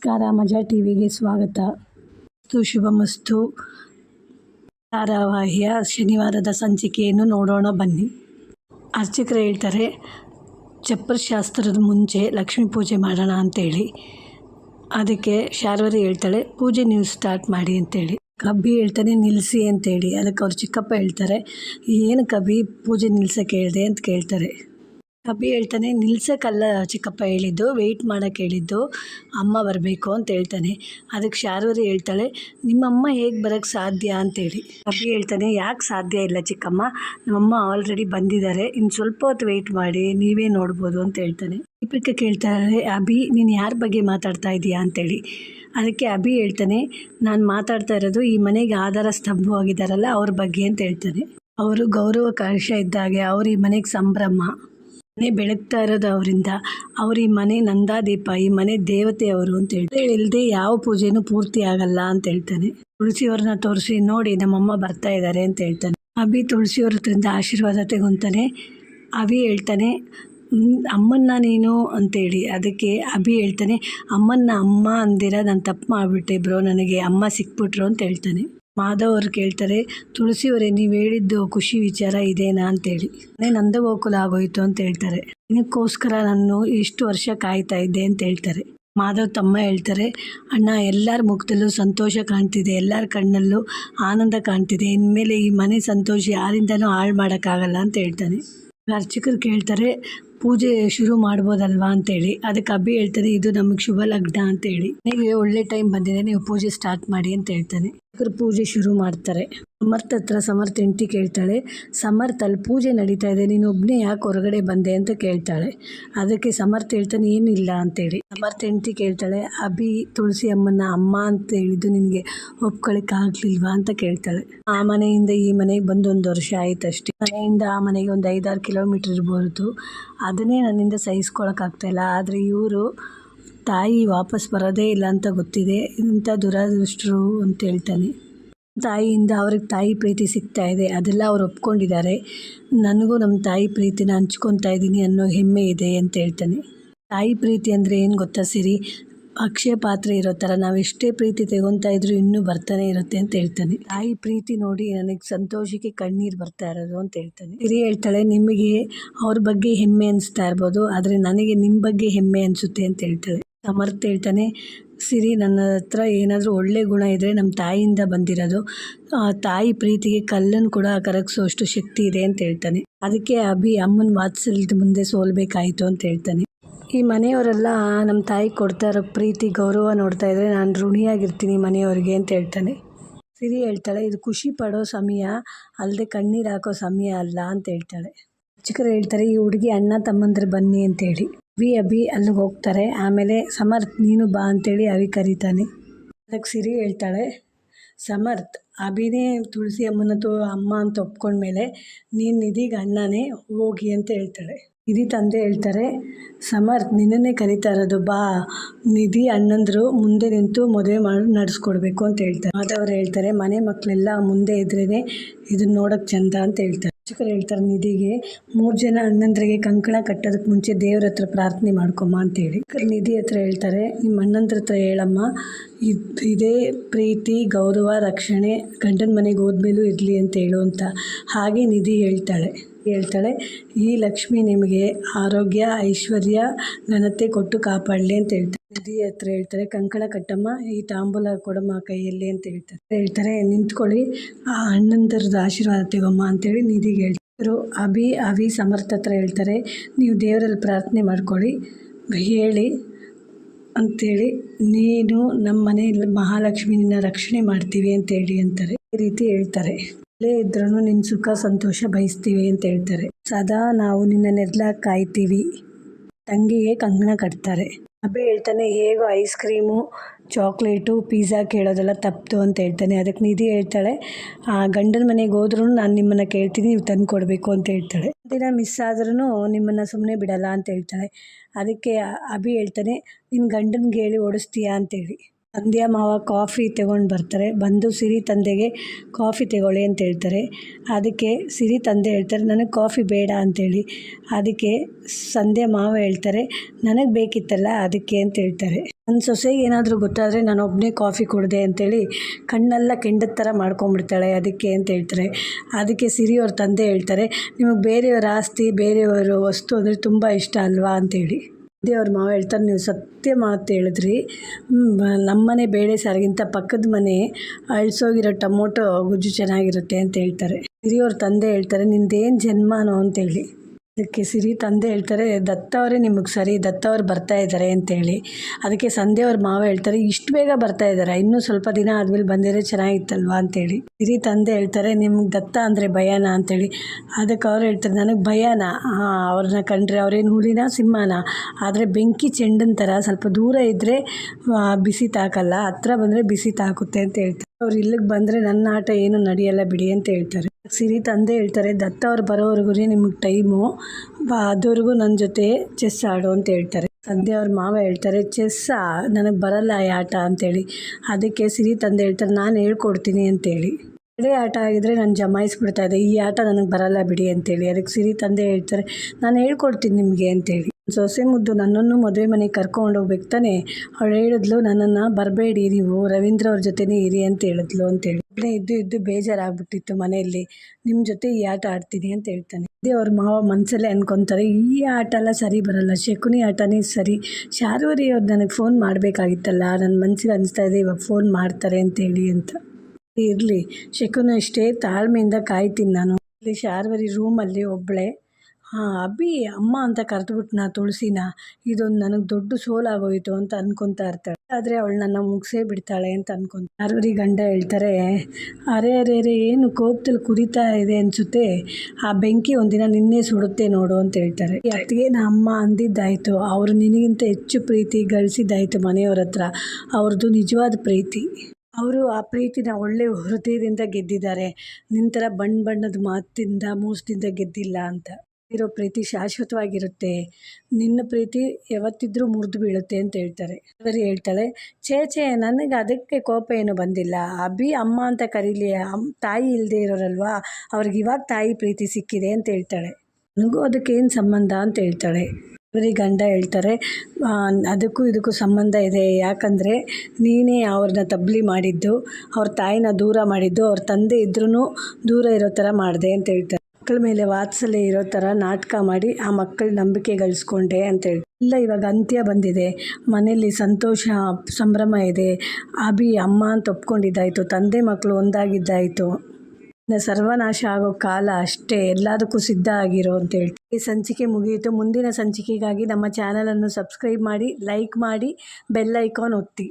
ನಮಸ್ಕಾರ, ಮಜಾ ಟಿ ವಿಗೆ ಸ್ವಾಗತ ಶುಭ ಶುಭಮಸ್ತು ಧಾರಾವಾಹಿಯ ಶನಿವಾರದ ಸಂಚಿಕೆಯನ್ನು ನೋಡೋಣ, ಬನ್ನಿ. ಅರ್ಚಕರು ಹೇಳ್ತಾರೆ, ಚಪ್ಪರ ಶಾಸ್ತ್ರದ ಮುಂಚೆ ಲಕ್ಷ್ಮೀ ಪೂಜೆ ಮಾಡೋಣ ಅಂತೇಳಿ. ಅದಕ್ಕೆ ಶಾರ್ವರಿ ಹೇಳ್ತಾಳೆ, ಪೂಜೆ ನೀವು ಸ್ಟಾರ್ಟ್ ಮಾಡಿ ಅಂತೇಳಿ. ಕಬ್ಬಿ ಹೇಳ್ತಾನೆ ನಿಲ್ಲಿಸಿ ಅಂತೇಳಿ. ಅದಕ್ಕೆ ಅವ್ರ ಚಿಕ್ಕಪ್ಪ ಹೇಳ್ತಾರೆ, ಏನು ಕಬ್ಬಿ ಪೂಜೆ ನಿಲ್ಸಕ್ಕೆ ಹೇಳಿದೆ? ಅಂತ ಕೇಳ್ತಾರೆ. ಕಬ್ಬಿ ಹೇಳ್ತಾನೆ ನಿಲ್ಸೋಕ್ಕಲ್ಲ ಚಿಕ್ಕಪ್ಪ ಹೇಳಿದ್ದು ವೆಯ್ಟ್ ಮಾಡೋಕ್ಕೆ ಹೇಳಿದ್ದು, ಅಮ್ಮ ಬರಬೇಕು ಅಂತ ಹೇಳ್ತಾನೆ. ಅದಕ್ಕೆ ಶಾರ್ವರಿ ಹೇಳ್ತಾಳೆ, ನಿಮ್ಮಮ್ಮ ಹೇಗೆ ಬರೋಕ್ಕೆ ಸಾಧ್ಯ ಅಂತೇಳಿ. ಅಬ್ಬಿ ಹೇಳ್ತಾನೆ, ಯಾಕೆ ಸಾಧ್ಯ ಇಲ್ಲ ಚಿಕ್ಕಮ್ಮ, ನಮ್ಮಮ್ಮ ಆಲ್ರೆಡಿ ಬಂದಿದ್ದಾರೆ, ಇನ್ನು ಸ್ವಲ್ಪ ಹೊತ್ತು ವೆಯ್ಟ್ ಮಾಡಿ, ನೀವೇ ನೋಡ್ಬೋದು ಅಂತ ಹೇಳ್ತಾನೆ. ದೀಪಿಕ ಕೇಳ್ತಾರೆ ಅಭಿ, ನೀನು ಯಾರ ಬಗ್ಗೆ ಮಾತಾಡ್ತಾ ಇದೀಯಾ ಅಂತೇಳಿ. ಅದಕ್ಕೆ ಅಭಿ ಹೇಳ್ತಾನೆ, ನಾನು ಮಾತಾಡ್ತಾ ಇರೋದು ಈ ಮನೆಗೆ ಆಧಾರ ಸ್ತಂಭವಾಗಿದ್ದಾರಲ್ಲ ಅವ್ರ ಬಗ್ಗೆ ಅಂತ ಹೇಳ್ತಾನೆ. ಅವರು ಗೌರವ ಕಲಶ ಇದ್ದಾಗೆ ಅವರು ಈ ಮನೆಗೆ ಸಂಭ್ರಮ. ಬೆಳಗ್ತಾ ಇರೋದು ಅವರಿಂದ. ಅವ್ರ ಈ ಮನೆ ನಂದಾದೀಪ, ಈ ಮನೆ ದೇವತೆ ಅವರು ಅಂತ ಹೇಳ್ತಾರೆ. ಇಲ್ಲದೆ ಯಾವ ಪೂಜೆನೂ ಪೂರ್ತಿ ಆಗಲ್ಲ ಅಂತ ಹೇಳ್ತಾನೆ. ತುಳಸಿಯವ್ರನ್ನ ತೋರಿಸಿ, ನೋಡಿ, ನಮ್ಮಮ್ಮ ಬರ್ತಾ ಇದ್ದಾರೆ ಅಂತ ಹೇಳ್ತಾನೆ. ಅಭಿ ತುಳಸಿಯವ್ರ ಹತ್ರದಿಂದ ಆಶೀರ್ವಾದ ತೆಗೊಂತಾನೆ. ಅಭಿ ಹೇಳ್ತಾನೆ ಅಮ್ಮನ್ನ ನೀನು ಅಂತೇಳಿ ಅದಕ್ಕೆ ಅಭಿ ಹೇಳ್ತಾನೆ, ಅಮ್ಮನ್ನ ಅಮ್ಮ ಅಂದಿರ ನಾನು ತಪ್ಪು ಮಾಡಿಬಿಟ್ಟೆ ಬ್ರೋ, ನನಗೆ ಅಮ್ಮ ಸಿಕ್ಬಿಟ್ರು ಅಂತ ಹೇಳ್ತಾನೆ. ಮಾಧವ್ ಅವ್ರು ಕೇಳ್ತಾರೆ, ತುಳಸಿಯವರೇ, ನೀವು ಹೇಳಿದ್ದು ಖುಷಿ ವಿಚಾರ ಇದೇನಾ? ಅಂತೇಳಿ. ನಂದಗೋಕುಲ ಆಗೋಯ್ತು ಅಂತ ಹೇಳ್ತಾರೆ. ಇದಕ್ಕೋಸ್ಕರ ನಾನು ಇಷ್ಟು ವರ್ಷ ಕಾಯ್ತಾ ಇದ್ದೆ ಅಂತ ಹೇಳ್ತಾರೆ. ಮಾಧವ್ ತಮ್ಮ ಹೇಳ್ತಾರೆ, ಅಣ್ಣ, ಎಲ್ಲರ ಮುಖದಲ್ಲೂ ಸಂತೋಷ ಕಾಣ್ತಿದೆ, ಎಲ್ಲರ ಕಣ್ಣಲ್ಲೂ ಆನಂದ ಕಾಣ್ತಿದೆ. ಇನ್ಮೇಲೆ ಈ ಮನೆ ಸಂತೋಷ ಯಾರಿಂದನೂ ಹಾಳು ಮಾಡೋಕ್ಕಾಗಲ್ಲ ಅಂತ ಹೇಳ್ತಾನೆ. ಅರ್ಚಕರು ಕೇಳ್ತಾರೆ ಪೂಜೆ ಶುರು ಮಾಡ್ಬೋದಲ್ವಾ ಅಂತೇಳಿ. ಅದಕ್ಕೆ ಅಬ್ಬಿ ಹೇಳ್ತಾನೆ, ಇದು ನಮಗೆ ಶುಭ ಲಗ್ನ ಅಂತೇಳಿ. ನನಗೆ ಒಳ್ಳೆ ಟೈಮ್ ಬಂದಿದೆ, ನೀವು ಪೂಜೆ ಸ್ಟಾರ್ಟ್ ಮಾಡಿ ಅಂತ ಹೇಳ್ತಾನೆ. ಪೂಜೆ ಶುರು ಮಾಡ್ತಾರೆ. ಸಮರ್ಥ ಹತ್ರ ಸಮರ್ಥ ಹೆಂಡತಿ ಕೇಳ್ತಾಳೆ, ಸಮರ್ಥ, ಅಲ್ಲಿ ಪೂಜೆ ನಡೀತಾ ಇದೆ, ನೀನು ಒಬ್ಬನೇ ಯಾಕೆ ಹೊರಗಡೆ ಬಂದೆ? ಅಂತ ಕೇಳ್ತಾಳೆ. ಅದಕ್ಕೆ ಸಮರ್ಥ ಹೇಳ್ತಾನೆ ಏನಿಲ್ಲ ಅಂತೇಳಿ. ಸಮರ್ಥ ಹೆಂಡತಿ ಕೇಳ್ತಾಳೆ, ಅಭಿ, ತುಳಸಿ ಅಮ್ಮನ ಅಮ್ಮ ಅಂತ ಹೇಳಿದ್ದು ನಿನಗೆ ಒಪ್ಕೊಳಕ್ಕೆ ಆಗ್ಲಿಲ್ವಾ ಅಂತ ಕೇಳ್ತಾಳೆ. ಆ ಮನೆಯಿಂದ ಈ ಮನೆಗೆ ಬಂದು ಒಂದು ವರ್ಷ ಆಯ್ತು ಅಷ್ಟೇ ಮನೆಯಿಂದ ಆ ಮನೆಗೆ ಒಂದು ಐದಾರು ಕಿಲೋಮೀಟರ್ ಇರ್ಬೋದು ಅದನ್ನೇ ನನ್ನಿಂದ ಸಹಿಸ್ಕೊಳಕ್ಕಾಗ್ತಾ ಇಲ್ಲ ಆದರೆ ಇವರು ತಾಯಿ ವಾಪಸ್ ಬರೋದೇ ಇಲ್ಲ ಅಂತ ಗೊತ್ತಿದೆ. ಇಂಥ ದುರಾದೃಷ್ಟರು ಅಂತ ಹೇಳ್ತಾನೆ. ತಾಯಿಯಿಂದ ಅವ್ರಿಗೆ ತಾಯಿ ಪ್ರೀತಿ ಸಿಗ್ತಾ ಇದೆ ಅದೆಲ್ಲ ಅವ್ರು ಒಪ್ಕೊಂಡಿದ್ದಾರೆ. ನನಗೂ ನಮ್ಮ ತಾಯಿ ಪ್ರೀತಿನ ಹಂಚ್ಕೊತಾ ಇದ್ದೀನಿ ಅನ್ನೋ ಹೆಮ್ಮೆ ಇದೆ ಅಂತ ಹೇಳ್ತಾನೆ. ತಾಯಿ ಪ್ರೀತಿ ಅಂದರೆ ಏನು ಗೊತ್ತಾ ಸಿರಿ? ಅಕ್ಷಯ ಪಾತ್ರೆ ಇರೋ ಥರ ನಾವು ಎಷ್ಟೇ ಪ್ರೀತಿ ತೆಗೊತಾ ಇದ್ರು ಇನ್ನೂ ಬರ್ತಾನೆ ಇರುತ್ತೆ ಅಂತ ಹೇಳ್ತಾನೆ. ತಾಯಿ ಪ್ರೀತಿ ನೋಡಿ ನನಗೆ ಸಂತೋಷಕ್ಕೆ ಕಣ್ಣೀರು ಬರ್ತಾ ಇರೋದು ಅಂತ ಹೇಳ್ತಾನೆ. ಹಿರಿ ಹೇಳ್ತಾಳೆ, ನಿಮಗೆ ಅವ್ರ ಬಗ್ಗೆ ಹೆಮ್ಮೆ ಅನಿಸ್ತಾ ಇರ್ಬೋದು, ಆದರೆ ನನಗೆ ನಿಮ್ಮ ಬಗ್ಗೆ ಹೆಮ್ಮೆ ಅನಿಸುತ್ತೆ ಅಂತ ಹೇಳ್ತಾಳೆ. ಸಮರ್ಥ ಹೇಳ್ತಾನೆ, ಸಿರಿ, ನನ್ನ ಹತ್ರ ಏನಾದರೂ ಒಳ್ಳೆ ಗುಣ ಇದ್ದರೆ ನಮ್ಮ ತಾಯಿಯಿಂದ ಬಂದಿರೋದು. ಆ ತಾಯಿ ಪ್ರೀತಿಗೆ ಕಲ್ಲನ್ನು ಕೂಡ ಕರಗಿಸೋಷ್ಟು ಶಕ್ತಿ ಇದೆ ಅಂತ ಹೇಳ್ತಾನೆ. ಅದಕ್ಕೆ ಅಭಿ ಅಮ್ಮನ ವಾತ್ಸಲ್ಯದ ಮುಂದೆ ಸೋಲ್ಬೇಕಾಯಿತು ಅಂತ ಹೇಳ್ತಾನೆ. ಈ ಮನೆಯವರೆಲ್ಲ ನಮ್ಮ ತಾಯಿ ಕೊಡ್ತಾ ಇರೋ ಪ್ರೀತಿ, ಗೌರವ ನೋಡ್ತಾ ಇದ್ರೆ ನಾನು ಋಣಿಯಾಗಿರ್ತೀನಿ ಮನೆಯವ್ರಿಗೆ ಅಂತ ಹೇಳ್ತಾನೆ. ಸಿರಿ ಹೇಳ್ತಾಳೆ, ಇದು ಖುಷಿ ಪಡೋ ಸಮಯ ಅಲ್ಲದೆ ಕಣ್ಣೀರು ಹಾಕೋ ಸಮಯ ಅಲ್ಲ ಅಂತ ಹೇಳ್ತಾಳೆ. ಚಿಕ್ಕರು ಹೇಳ್ತಾರೆ, ಈ ಹುಡುಗಿ ಅಣ್ಣ ತಮ್ಮಂದ್ರೆ ಬನ್ನಿ ಅಂತೇಳಿ ವಿ, ಅಭಿ ಅಲ್ಲಿಗೆ ಹೋಗ್ತಾರೆ. ಆಮೇಲೆ ಸಮರ್ಥ್, ನೀನು ಬಾ ಅಂತೇಳಿ ಅವಿ ಕರೀತಾನೆ. ಅದಕ್ಕೆ ಸಿರಿ ಹೇಳ್ತಾಳೆ, ಸಮರ್ಥ್, ಅಭಿನೇ ತುಳಸಿ ಅಮ್ಮನ ತೋ ಅಮ್ಮ ಅಂತ ಒಪ್ಕೊಂಡ್ಮೇಲೆ ನೀನು ಇದೀಗ ಅಣ್ಣನೇ ಹೋಗಿ ಅಂತ ಹೇಳ್ತಾಳೆ. ನಿಧಿ ತಂದೆ ಹೇಳ್ತಾರೆ, ಸಮರ್ಥ್, ನಿನ್ನನ್ನೇ ಕರೀತಾ ಇರೋದು, ಬಾ. ನಿಧಿ ಅಣ್ಣಂದ್ರು ಮುಂದೆ ನಿಂತು ಮದುವೆ ಮಾಡಿ, ನಡೆಸ್ಕೊಡ್ಬೇಕು ಅಂತ ಹೇಳ್ತಾರೆ. ಮಾಧವರು ಹೇಳ್ತಾರೆ, ಮನೆ ಮಕ್ಕಳೆಲ್ಲ ಮುಂದೆ ಇದ್ರೇ ಇದನ್ನ ನೋಡೋಕೆ ಚಂದ ಅಂತ ಹೇಳ್ತಾರೆ. ಚಿಕ್ಕರು ಹೇಳ್ತಾರೆ, ನಿಧಿಗೆ ಮೂರು ಜನ ಅಣ್ಣಂದ್ರಿಗೆ ಕಂಕಣ ಕಟ್ಟೋದಕ್ಕೆ ಮುಂಚೆ ದೇವ್ರ ಹತ್ರ ಪ್ರಾರ್ಥನೆ ಮಾಡ್ಕೊಮ್ಮ ಅಂತೇಳಿ ನಿಧಿ ಹತ್ರ ಹೇಳ್ತಾರೆ, ನಿಮ್ಮ ಅಣ್ಣಂದ್ರ ಹತ್ರ ಹೇಳಮ್ಮ, ಇದು, ಇದೇ ಪ್ರೀತಿ, ಗೌರವ, ರಕ್ಷಣೆ, ಗಂಡನ ಮನೆಗೆ ಹೋದ್ಮೇಲೂ ಇರಲಿ ಅಂತ ಹೇಳು ಅಂತ. ಹಾಗೆ ನಿಧಿ ಹೇಳ್ತಾಳೆ. ಹೇಳ್ತಾಳೆ, ಈ ಲಕ್ಷ್ಮಿ ನಿಮಗೆ ಆರೋಗ್ಯ, ಐಶ್ವರ್ಯ, ಘನತೆ ಕೊಟ್ಟು ಕಾಪಾಡಲಿ ಅಂತ ಹೇಳ್ತಾರೆ ನದಿ ಹತ್ರ ಹೇಳ್ತಾರೆ, ಕಂಕಣ ಕಟ್ಟಮ್ಮ, ಈ ತಾಂಬೂಲ ಕೊಡಮ್ಮ ಕೈಯಲ್ಲಿ ಅಂತ ಹೇಳ್ತಾರೆ. ಹೇಳ್ತಾರೆ, ನಿಂತ್ಕೊಳ್ಳಿ, ಆ ಅಣ್ಣಂದರದ ಆಶೀರ್ವಾದ ತೆಗಮ್ಮ ಅಂತೇಳಿ ನಿಧಿಗೆ ಹೇಳ್ತಾರೆ. ಅಭಿ ಅಭಿ ಸಮರ್ಥ ಹತ್ರ ಹೇಳ್ತಾರೆ, ನೀವು ದೇವರಲ್ಲಿ ಪ್ರಾರ್ಥನೆ ಮಾಡ್ಕೊಳ್ಳಿ, ಹೇಳಿ ಅಂಥೇಳಿ ನೀನು ನಮ್ಮ ಮನೆಯಲ್ಲಿ ಮಹಾಲಕ್ಷ್ಮಿನ ರಕ್ಷಣೆ ಮಾಡ್ತೀವಿ ಅಂತೇಳಿ ಅಂತಾರೆ. ಈ ರೀತಿ ಹೇಳ್ತಾರೆ. ಎಲ್ಲೇ ಇದ್ರೂ ನಿನ್ನ ಸುಖ ಸಂತೋಷ ಬಯಸ್ತೀವಿ ಅಂತ ಹೇಳ್ತಾರೆ. ಸದಾ ನಾವು ನಿನ್ನ ನೆರ್ಲಾಕ್ ಕಾಯ್ತೀವಿ ತಂಗಿಗೆ ಕಂಗಣ ಕಟ್ತಾರೆ. ಅಬ್ಬೆ ಹೇಳ್ತಾನೆ, ಹೇಗೋ ಐಸ್ ಕ್ರೀಮು, ಚಾಕ್ಲೇಟು, ಪಿಜ್ಜಾ ಕೇಳೋದೆಲ್ಲ ತಪ್ಪು ಅಂತ ಹೇಳ್ತಾನೆ. ಅದಕ್ಕೆ ನಿಧಿ ಹೇಳ್ತಾಳೆ, ಆ ಗಂಡನ ಮನೆಗೆ ಹೋದ್ರೂ ನಾನು ನಿಮ್ಮನ್ನು ಕೇಳ್ತೀನಿ, ನೀವು ತಂದು ಕೊಡಬೇಕು ಅಂತ ಹೇಳ್ತಾಳೆ. ದಿನ ಮಿಸ್ ಆದ್ರೂ ನಿಮ್ಮನ್ನು ಸುಮ್ಮನೆ ಬಿಡಲ್ಲ ಅಂತ ಹೇಳ್ತಾಳೆ. ಅದಕ್ಕೆ ಅಭಿ ಹೇಳ್ತಾನೆ ನಿನ್ನ ಗಂಡನಿಗೆ ಹೇಳಿ ಓಡಿಸ್ತೀಯಾ ಅಂತೇಳಿ ಸಂಧ್ಯಾ ಮಾವ ಕಾಫಿ ತಗೊಂಡು ಬರ್ತಾರೆ. ಬಂದು ಸಿರಿ ತಂದೆಗೆ ಕಾಫಿ ತಗೊಳ್ಳಿ ಅಂತ ಹೇಳ್ತಾರೆ. ಅದಕ್ಕೆ ಸಿರಿ ತಂದೆ ಹೇಳ್ತಾರೆ, ನನಗೆ ಕಾಫಿ ಬೇಡ ಅಂತೇಳಿ ಅದಕ್ಕೆ ಸಂಧ್ಯಾ ಮಾವ ಹೇಳ್ತಾರೆ, ನನಗೆ ಬೇಕಿತ್ತಲ್ಲ ಅದಕ್ಕೆ ಅಂತ ಹೇಳ್ತಾರೆ. ನನ್ನ ಸೊಸೆಗೆ ಏನಾದರೂ ಗೊತ್ತಾದರೆ ನಾನು ಒಬ್ಬನೇ ಕಾಫಿ ಕುಡಿದೆ ಅಂತೇಳಿ ಕಣ್ಣೆಲ್ಲ ಕೆಂಡದ ಥರ ಮಾಡ್ಕೊಂಬಿಡ್ತಾಳೆ ಅದಕ್ಕೆ ಅಂತ ಹೇಳ್ತಾರೆ. ಅದಕ್ಕೆ ಸಿರಿ ಅವ್ರ ತಂದೆ ಹೇಳ್ತಾರೆ, ನಿಮಗೆ ಬೇರೆಯವರ ಆಸ್ತಿ, ಬೇರೆಯವರ ವಸ್ತು ಅಂದರೆ ತುಂಬ ಇಷ್ಟ ಅಲ್ವಾ? ಅಂತೇಳಿ ಅದೇ ಅವ್ರ ಮಾವ ಹೇಳ್ತಾರೆ, ನೀವು ಸತ್ಯ ಮಾತು ಹೇಳಿದ್ರಿ. ನಮ್ಮನೆ ಬೇಳೆ ಸಾರಿಗಿಂತ ಪಕ್ಕದ ಮನೆ ಅಳಿಸೋಗಿರೋ ಟೊಮೊಟೊ ಗೊಜ್ಜು ಚೆನ್ನಾಗಿರುತ್ತೆ ಅಂತ ಹೇಳ್ತಾರೆ. ಹಿರಿಯವ್ರ ತಂದೆ ಹೇಳ್ತಾರೆ, ನಿಂದೇನು ಜನ್ಮಾನೋ ಅಂತೇಳಿ. ಅದಕ್ಕೆ ಸಿರಿ ತಂದೆ ಹೇಳ್ತಾರೆ, ದತ್ತ ಅವರೇ ನಿಮಗೆ ಸರಿ, ದತ್ತ ಅವ್ರು ಬರ್ತಾ ಇದ್ದಾರೆ ಅಂತೇಳಿ. ಅದಕ್ಕೆ ಸಂಧ್ಯೆ ಅವ್ರ ಮಾವ ಹೇಳ್ತಾರೆ, ಇಷ್ಟು ಬೇಗ ಬರ್ತಾ ಇದ್ದಾರೆ ಇನ್ನೂ ಸ್ವಲ್ಪ ದಿನ ಆದಮೇಲೆ ಬಂದಿದ್ರೆ ಚೆನ್ನಾಗಿತ್ತಲ್ವಾ? ಅಂತೇಳಿ. ಸಿರಿ ತಂದೆ ಹೇಳ್ತಾರೆ, ನಿಮ್ಗೆ ದತ್ತ ಅಂದರೆ ಭಯನ? ಅಂತೇಳಿ. ಅದಕ್ಕೆ ಅವ್ರು ಹೇಳ್ತಾರೆ, ನನಗೆ ಭಯಾನ? ಅವ್ರನ್ನ ಕಂಡ್ರೆ ಅವ್ರೇನು ಹುಲಿನ, ಸಿಂಹನ? ಆದರೆ ಬೆಂಕಿ ಚೆಂಡನ ಥರ ಸ್ವಲ್ಪ ದೂರ ಇದ್ದರೆ ಬಿಸಿ ತಾಕಲ್ಲ, ಹತ್ರ ಬಂದರೆ ಬಿಸಿ ತಾಕುತ್ತೆ ಅಂತ ಹೇಳ್ತಾರೆ. ಅವ್ರು ಇಲ್ಲಿಗೆ ಬಂದರೆ ನನ್ನ ಆಟ ಏನು ನಡೆಯಲ್ಲ ಬಿಡಿ ಅಂತ ಹೇಳ್ತಾರೆ. ಸಿರಿ ತಂದೆ ಹೇಳ್ತಾರೆ, ದತ್ತ ಅವ್ರು ಬರೋವರೆಗೂ ನಿಮಗೆ ಟೈಮು. ಅದುವರೆಗೂ ನನ್ನ ಜೊತೆ ಚೆಸ್ ಆಡು ಅಂತ ಹೇಳ್ತಾರೆ. ತಂದೆ ಅವ್ರ ಮಾವ ಹೇಳ್ತಾರೆ, ಚೆಸ್ಸಾ? ನನಗೆ ಬರಲ್ಲ ಈ ಆಟ ಅಂತೇಳಿ. ಅದಕ್ಕೆ ಸಿರಿ ತಂದೆ ಹೇಳ್ತಾರೆ, ನಾನು ಹೇಳ್ಕೊಡ್ತೀನಿ ಅಂತೇಳಿ. ಬೇರೆ ಆಟ ಆಗಿದ್ರೆ ನಾನು ಜಮಾಯಿಸ್ಬಿಡ್ತಾ ಇದ್ದೆ ಈ ಆಟ ನನಗೆ ಬರಲ್ಲ ಬಿಡಿ ಅಂತೇಳಿ. ಅದಕ್ಕೆ ಸಿರಿ ತಂದೆ ಹೇಳ್ತಾರೆ, ನಾನು ಹೇಳ್ಕೊಡ್ತೀನಿ ನಿಮಗೆ ಅಂತೇಳಿ. ಸೊಸೆ ಮುದ್ದು ನನ್ನನ್ನು ಮದುವೆ ಮನೆಗೆ ಕರ್ಕೊಂಡು ಹೋಗ್ಬೇಕು ತಾನೆ? ಅವಳು ಹೇಳಿದ್ಲು, ನನ್ನನ್ನು ಬರಬೇಡಿ ನೀವು, ರವೀಂದ್ರ ಅವ್ರ ಜೊತೆನೇ ಇರಿ ಅಂತ ಹೇಳಿದ್ಲು ಅಂತೇಳಿ. ಒಬ್ಬನೇ ಇದ್ದು ಇದ್ದು ಬೇಜಾರಾಗ್ಬಿಟ್ಟಿತ್ತು ಮನೆಯಲ್ಲಿ. ನಿಮ್ಮ ಜೊತೆ ಈ ಆಟ ಆಡ್ತೀನಿ ಅಂತ ಹೇಳ್ತಾನೆ. ಅದೇ ಅವ್ರ ಮಾವ ಮನಸ್ಸಲ್ಲೇ ಅನ್ಕೊತಾರೆ, ಈ ಆಟ ಎಲ್ಲ ಸರಿ ಬರಲ್ಲ, ಶಕುನಿ ಆಟನೇ ಸರಿ. ಶಾರ್ವರಿ ಅವ್ರು ನನಗೆ ಫೋನ್ ಮಾಡಬೇಕಾಗಿತ್ತಲ್ಲ ನನ್ನ ಮನಸ್ಸಿಗೆ ಅನಿಸ್ತಾ ಇದೆ ಇವಾಗ ಫೋನ್ ಮಾಡ್ತಾರೆ ಅಂತೇಳಿ ಅಂತ. ಇರಲಿ, ಶಕುನು ಇಷ್ಟೇ ತಾಳ್ಮೆಯಿಂದ ಕಾಯ್ತೀನಿ ನಾನು. ಇಲ್ಲಿ ಶಾರ್ವರಿ ರೂಮಲ್ಲಿ ಒಬ್ಬಳೆ ಹಾಂ ಅಬ್ಬಿ ಅಮ್ಮ ಅಂತ ಕರೆದ್ಬಿಟ್ನಾ ತುಳಸಿನ? ಇದೊಂದು ನನಗೆ ದೊಡ್ಡ ಸೋಲಾಗೋಯಿತು ಅಂತ ಅನ್ಕೊತಾ ಇರ್ತಾಳೆ. ಆದರೆ ಅವಳು ನನ್ನ ಮುಗಿಸೇ ಬಿಡ್ತಾಳೆ ಅಂತ ಅನ್ಕೊಂತ ಅರ್ವರಿ ಗಂಡ ಹೇಳ್ತಾರೆ, ಅರೆ ಅರೆ ಅರೆ, ಏನು ಕೋಪದಲ್ಲಿ ಕುರಿತಾ ಇದೆ ಅನಿಸುತ್ತೆ? ಆ ಬೆಂಕಿ ಒಂದಿನ ನಿನ್ನೆ ಸುಡುತ್ತೆ ನೋಡು ಅಂತ ಹೇಳ್ತಾರೆ. ಅತ್ತಿಗೆ ನಾ ಅಮ್ಮ ಅಂದಿದ್ದಾಯಿತು. ಅವರು ನಿನಗಿಂತ ಹೆಚ್ಚು ಪ್ರೀತಿ ಗಳಿಸಿದ್ದಾಯಿತು ಮನೆಯವ್ರ ಹತ್ರ. ಅವ್ರದ್ದು ನಿಜವಾದ ಪ್ರೀತಿ. ಅವರು ಆ ಪ್ರೀತಿನ ಒಳ್ಳೆ ಹೃದಯದಿಂದ ಗೆದ್ದಿದ್ದಾರೆ. ನಿಂತರ ಬಣ್ಣ ಬಣ್ಣದ ಮಾತಿಂದ, ಮೋಸದಿಂದ ಗೆದ್ದಿಲ್ಲ ಅಂತ. ಇರೋ ಪ್ರೀತಿ ಶಾಶ್ವತವಾಗಿರುತ್ತೆ. ನಿನ್ನ ಪ್ರೀತಿ ಯಾವತ್ತಿದ್ರೂ ಮುರಿದು ಬೀಳುತ್ತೆ ಅಂತ ಹೇಳ್ತಾರೆ. ಅವರಿ ಹೇಳ್ತಾಳೆ, ಛೇ ಛೇ, ನನಗೆ ಅದಕ್ಕೆ ಕೋಪ ಏನು ಬಂದಿಲ್ಲ. ಅಭಿ, ಅಮ್ಮ ಅಂತ ಕರೀಲಿ ಅಮ್ಮ ತಾಯಿ ಇಲ್ಲದೆ ಇರೋರಲ್ವಾ? ಅವ್ರಿಗೆ ಇವಾಗ ತಾಯಿ ಪ್ರೀತಿ ಸಿಕ್ಕಿದೆ ಅಂತ ಹೇಳ್ತಾಳೆ. ನನಗೂ ಅದಕ್ಕೇನು ಸಂಬಂಧ ಅಂತ ಹೇಳ್ತಾಳೆ. ಬರೀ ಗಂಡ ಹೇಳ್ತಾರೆ ಅದಕ್ಕೂ ಇದಕ್ಕೂ ಸಂಬಂಧ ಇದೆ. ಯಾಕಂದರೆ ನೀನೇ ಅವ್ರನ್ನ ತಬ್ಲಿ ಮಾಡಿದ್ದು, ಅವ್ರ ತಾಯಿನ ದೂರ ಮಾಡಿದ್ದು, ಅವ್ರ ತಂದೆ ಇದ್ರೂ ದೂರ ಇರೋ ಥರ ಮಾಡಿದೆ ಅಂತ ಹೇಳ್ತಾರೆ. ಮಕ್ಕಳ ಮೇಲೆ ವಾತ್ಸಲ್ಯ ಇರೋ ಥರ ನಾಟಕ ಮಾಡಿ ಆ ಮಕ್ಕಳ ನಂಬಿಕೆ ಗಳಿಸ್ಕೊಂಡೆ ಅಂತೇಳಿ ಇಲ್ಲ, ಇವಾಗ ಅಂತ್ಯ ಬಂದಿದೆ. ಮನೆಯಲ್ಲಿ ಸಂತೋಷ, ಸಂಭ್ರಮ ಇದೆ. ಅಭಿ ಅಮ್ಮ ಅಂತ ಒಪ್ಕೊಂಡಿದ್ದಾಯಿತು. ತಂದೆ ಮಕ್ಕಳು ಒಂದಾಗಿದ್ದಾಯಿತು. ಸರ್ವನಾಶ ಆಗೋ ಕಾಲ ಅಷ್ಟೇ. ಎಲ್ಲದಕ್ಕೂ ಸಿದ್ಧ ಆಗಿರೋ ಅಂತ ಹೇಳ್ತೀವಿ ಈ ಸಂಚಿಕೆ ಮುಗಿಯಿತು. ಮುಂದಿನ ಸಂಚಿಕೆಗಾಗಿ ನಮ್ಮ ಚಾನಲನ್ನು ಸಬ್ಸ್ಕ್ರೈಬ್ ಮಾಡಿ ಲೈಕ್ ಮಾಡಿ ಬೆಲ್ ಐಕಾನ್ ಒತ್ತಿ.